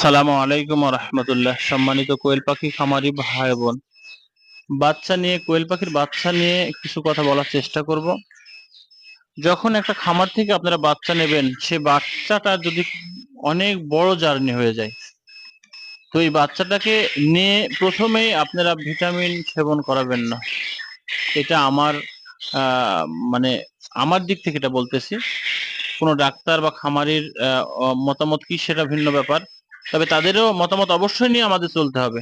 আসসালামু আলাইকুম রহমতুল্লাহ। সম্মানিত কোয়েল পাখি, খামারি ভাই বোন। বাচ্চা নিয়ে, কোয়েল পাখির বাচ্চা নিয়ে কিছু কথা বলার চেষ্টা করব। যখন একটা খামার থেকে আপনারা বাচ্চা নেবেন, সে বাচ্চাটা যদি অনেক বড় জার্নি হয়ে যায়, তো এই বাচ্চাটাকে নিয়ে প্রথমেই আপনারা ভিটামিন সেবন করাবেন না। এটা আমার মানে আমার দিক থেকে এটা বলতেছি। কোনো ডাক্তার বা খামারির মতামত কি সেটা ভিন্ন ব্যাপার। তবে তাদেরও মতামত অবশ্যই নিয়ে আমাদের চলতে হবে।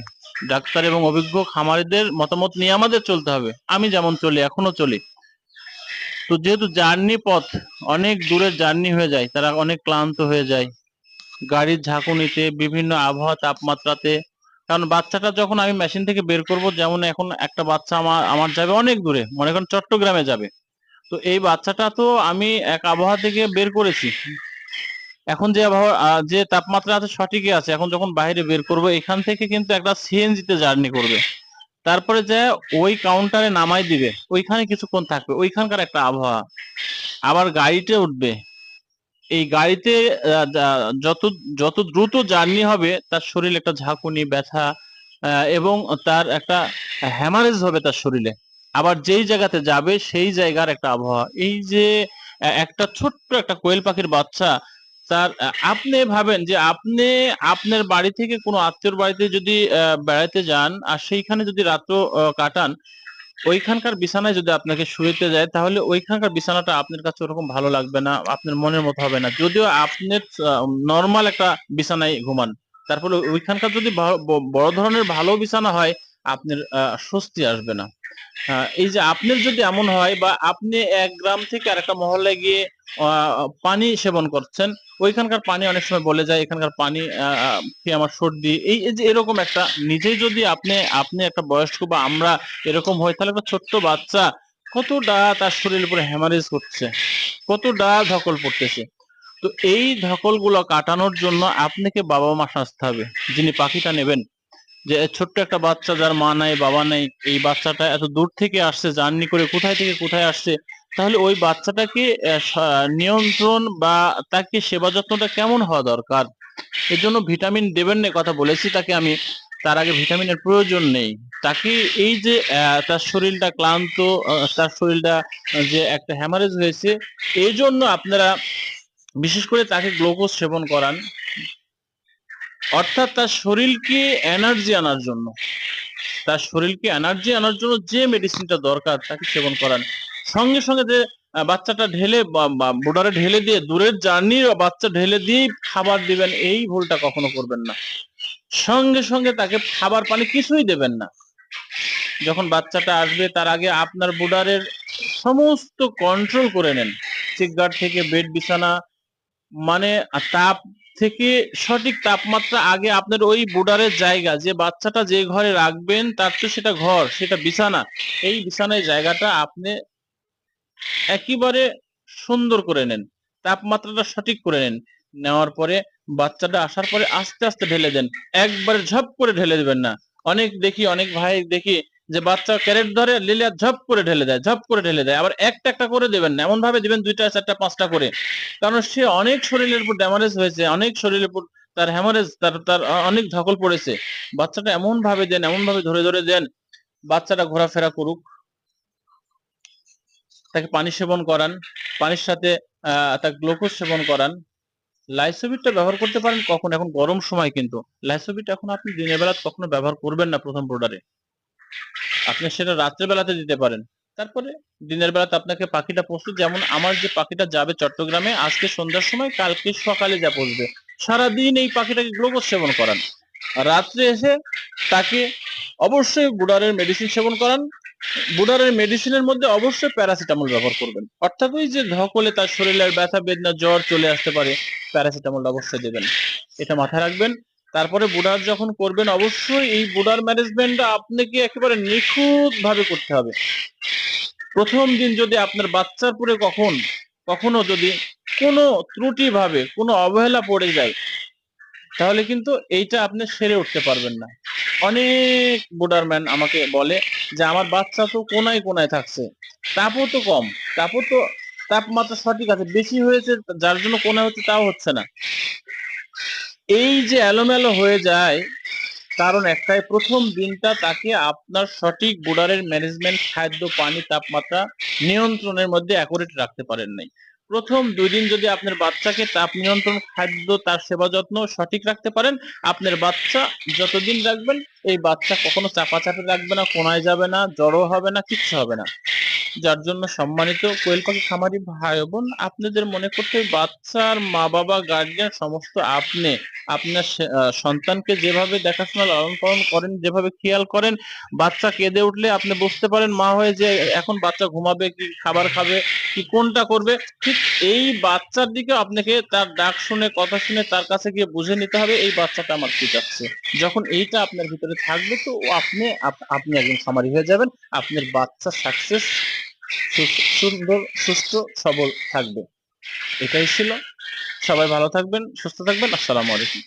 ডাক্তার এবং অভিজ্ঞ খামারিদের মতামত নিয়ে আমাদের চলতে হবে। আমি যেমন চলি এখনও চলি। তো যেহেতু জার্নি পথ অনেক দূরের জার্নি হয়ে যায়, তারা অনেক ক্লান্ত হয়ে যায়। গাড়ির ঝাঁকুনিতে, বিভিন্ন আবহাওয়া তাপমাত্রাতে। কারণ বাচ্চাটা যখন আমি মেশিন থেকে বের করব, যেমন এখন একটা বাচ্চা আমার আমার যাবে অনেক দূরে। মনে করেন চট্টগ্রামে যাবে। তো এই বাচ্চাটা তো আমি এক আবহাওয়া থেকে বের করেছি। এখন যে আবহাওয়া যে তাপমাত্রা আছে সঠিকই আছে। এখন যখন বাইরে বের করব, এখান থেকে কিন্তু একটা সিএনজিতে জার্নি করবে। তারপরে যে ওই কাউন্টারে নামাই দিবে, ওইখানে কিছুক্ষণ থাকবে। ওইখানকার একটা আবহাওয়া। আবার গাড়িতে উঠবে। এই গাড়িতে যত যত দ্রুত জার্নি হবে, তার শরীরে একটা ঝাঁকুনি, ব্যথা এবং তার একটা হ্যামারেজ হবে তার শরীরে। আবার যেই জায়গাতে যাবে, সেই জায়গার একটা আবহাওয়া। এই যে একটা ছোট্ট একটা কোয়েল পাখির বাচ্চা আহ, আপনি ভাবেন যে আপনি আপনার বাড়ি থেকে কোনো আত্মীয়র বাড়িতে যদি বেড়াতে যান আর সেইখানে যদি রাত্র কাটান ওইখানকার বিছানায় যদি আপনাকে শুয়েতে যায় তাহলে ওইখানকার বিছানাটা আপনার কাছে ওরকম ভালো লাগবে না আপনার মনের মতো হবে না। যদিও আপনি নর্মাল একটা বিছানায় ঘুমান তারপরে ওইখানকার যদি বড় ধরনের ভালো বিছানা হয় আপনার স্বস্তি আসবে না। এই যে আপনার যদি এমন হয় বা আপনি এক গ্রাম থেকে আরেকটা মহল্লায় গিয়ে পানি সেবন করছেন। ওইখানকার পানি অনেক সময় বলে যায়, এখানকার পানি খেয়ে আমার সর্দি? এই যে এরকম একটা, নিজেই যদি আপনি আপনি একটা বয়স্ক বা আমরা এরকম হয় তাহলে একটা ছোট্ট বাচ্চা কতটা তার শরীরের উপরে হ্যামারেজ করছে? কতটা ধকল পড়তেছে? তো এই ধকলগুলো কাটানোর জন্য আপনাকে বাবা মা সাজতে হবে। যিনি পাখিটা নেবেন, যে ছোট্ট একটা বাচ্চা যার মা নাই, বাবা নাই, এই বাচ্চাটা এত দূর থেকে আসছে, জার্নি করে কোথায় থেকে কোথায় আসছে তাহলে ওই বাচ্চাটাকে নিয়ন্ত্রণ বা তাকে সেবা যত্নটা কেমন হওয়া দরকার? এর জন্য ভিটামিন দেবেন না কথা বলেছি তাকে আমি। তার আগে ভিটামিনের প্রয়োজন নেই। তাকে এই যে তার শরীরটা ক্লান্ত তার শরীরটা যে একটা হ্যামারেজ হয়েছে, এই জন্য আপনারা বিশেষ করে তাকে গ্লুকোজ সেবন করান। অর্থাৎ তার শরীরকে এনার্জি আনার জন্য। তার শরীরকে এনার্জি আনার জন্য যে মেডিসিনটা দরকার, তাকে সেবন করান। সঙ্গে সঙ্গে যে বাচ্চাটা ঢেলে বোর্ডারে ঢেলে দিয়ে দূরের জার্নির বাচ্চা ঢেলে দিয়ে খাবার দিবেন, এই ভুলটা কখনো করবেন না। সঙ্গে সঙ্গে তাকে খাবার পানি কিছুই দেবেন না। যখন বাচ্চাটা আসবে, তার আগে আপনার বোর্ডারের সমস্ত কন্ট্রোল করে নেন। চিকগার্ড থেকে বেড, বিছানা মানে তাপ থেকে সঠিক তাপমাত্রা আগে আপনার ওই বোর্ডারের জায়গা, যে বাচ্চাটা যে ঘরে রাখবেন, তার তো সেটা ঘর, সেটা বিছানা। এই বিছানায় জায়গাটা আপনি একেবারে সুন্দর করে নেন। তাপমাত্রাটা সঠিক করে নেন। নেওয়ার পরে বাচ্চাটা আসার পরে আস্তে আস্তে ঢেলে দেন। একবারে ঝপ করে ঢেলে দেবেন না। অনেক দেখি, অনেক ভাই দেখি যে বাচ্চা ক্যারেট ধরে লিলিয়া ঝপ করে ঢেলে দেয়, ঝপ করে ঢেলে দেয়। আবার একটা একটা করে দেবেন না এমন ভাবে দিবেন দুইটা, চারটা, পাঁচটা করে। কারণ সে অনেক শরীরের উপর ড্যামারেজ হয়েছে, অনেক শরীরের উপর তার হ্যামারেজ তার তার অনেক ধকল পড়েছে। বাচ্চাটা এমন ভাবে দেন এমন ভাবে ধরে ধরে দেন, বাচ্চাটা ঘোরাফেরা করুক। তাকে পানি সেবন করান, পানির সাথে তাকে গ্লুকোজ সেবন করান। লাইসোবিটটা ব্যবহার করতে পারেন কখন, এখন গরম সময় কিন্তু। লাইসোবিট এখন আপনি দিনের বেলা কখনো ব্যবহার করবেন না প্রথম প্রোডারে। আপনি সেটা রাত্রের বেলাতে দিতে পারেন। তারপরে দিনের বেলাতে আপনাকে পাখিটা প্রস্তুত যেমন আমার যে পাখিটা যাবে চট্টগ্রামে, আজকে সন্ধ্যার সময়, কালকে সকালে যা পৌঁছবে সারাদিন এই পাখিটাকে গ্লুকোজ সেবন করান। রাত্রে এসে তাকে অবশ্যই বুডারের মেডিসিন সেবন করান। বুডারের মেডিসিনের মধ্যে অবশ্যই প্যারাসিটামল ব্যবহার করবেন। অর্থাৎ ওই যে ধকলে তার শরীরের ব্যথা, বেদনা, জ্বর চলে আসতে পারে প্যারাসিটামল অবশ্যই দেবেন। এটা মাথায় রাখবেন। তারপরে বুডার যখন করবেন, অবশ্যই এই বুডার ম্যানেজমেন্টটা আপনাকে একেবারে নিখুঁত ভাবে করতে হবে। প্রথম দিন যদি আপনার বাচ্চার পরে কখন, কখনো যদি কোনো ত্রুটি ভাবে কোনো অবহেলা পড়ে যায়, তাহলে কিন্তু এইটা আপনি সেরে উঠতে পারবেন না। অনেক বুডারম্যান আমাকে বলে যে, আমার বাচ্চা তো কোনায় কোনায় থাকছে। তাপও তো কম। তাপও তো, তাপমাত্রা সঠিক আছে। বেশি হয়েছে, যার জন্য কোনায় হচ্ছে, তাও হচ্ছে না। এই যে এলোমেলো হয়ে যায়, কারণ একটাই, প্রথম দিনটা তাকে আপনার সঠিক বোর্ডারের ম্যানেজমেন্ট, খাদ্য, পানি, তাপমাত্রা নিয়ন্ত্রণের মধ্যে অ্যাকুরেট রাখতে পারেন নাই। প্রথম দুই দিন যদি আপনার বাচ্চাকে তাপ নিয়ন্ত্রণ খাদ্য, তার সেবা যত্ন সঠিক রাখতে পারেন, আপনার বাচ্চা যতদিন রাখবেন, এই বাচ্চা কখনো চাপাচাপি রাখবে না, কোনায় যাবে না জড়ো হবে না, কিচ্ছু হবে না। যার জন্য সম্মানিত কোয়েল পাখি খামারি ভাই বোন, আপনাদের মনে করতে বাচ্চার মা বাবা গার্জিয়ান সমস্ত আপনি, আপনার সন্তানকে যেভাবে দেখাশোনা, লালন পালন করেন, যেভাবে খেয়াল করেন, বাচ্চা কেঁদে উঠলে আপনি বুঝতে পারেন মা হয়ে যে এখন বাচ্চা ঘুমাবে, কি খাবার খাবে, কি কোনটা করবে, ঠিক এই বাচ্চার দিকে আপনাকে তার ডাক শুনে, কথা শুনে, তার কাছে গিয়ে বুঝে নিতে হবে, এই বাচ্চাটা আমার কি চাচ্ছে। যখন এইটা আপনার ভিতরে থাকবে তো আপনি আপনি একজন খামারি হয়ে যাবেন, আপনার বাচ্চা সাকসেস সুন্দর সুস্থ সবল থাকবে এটাই ছিল। সবাই ভালো থাকবেন সুস্থ থাকবেন। আসসালামু আলাইকুম।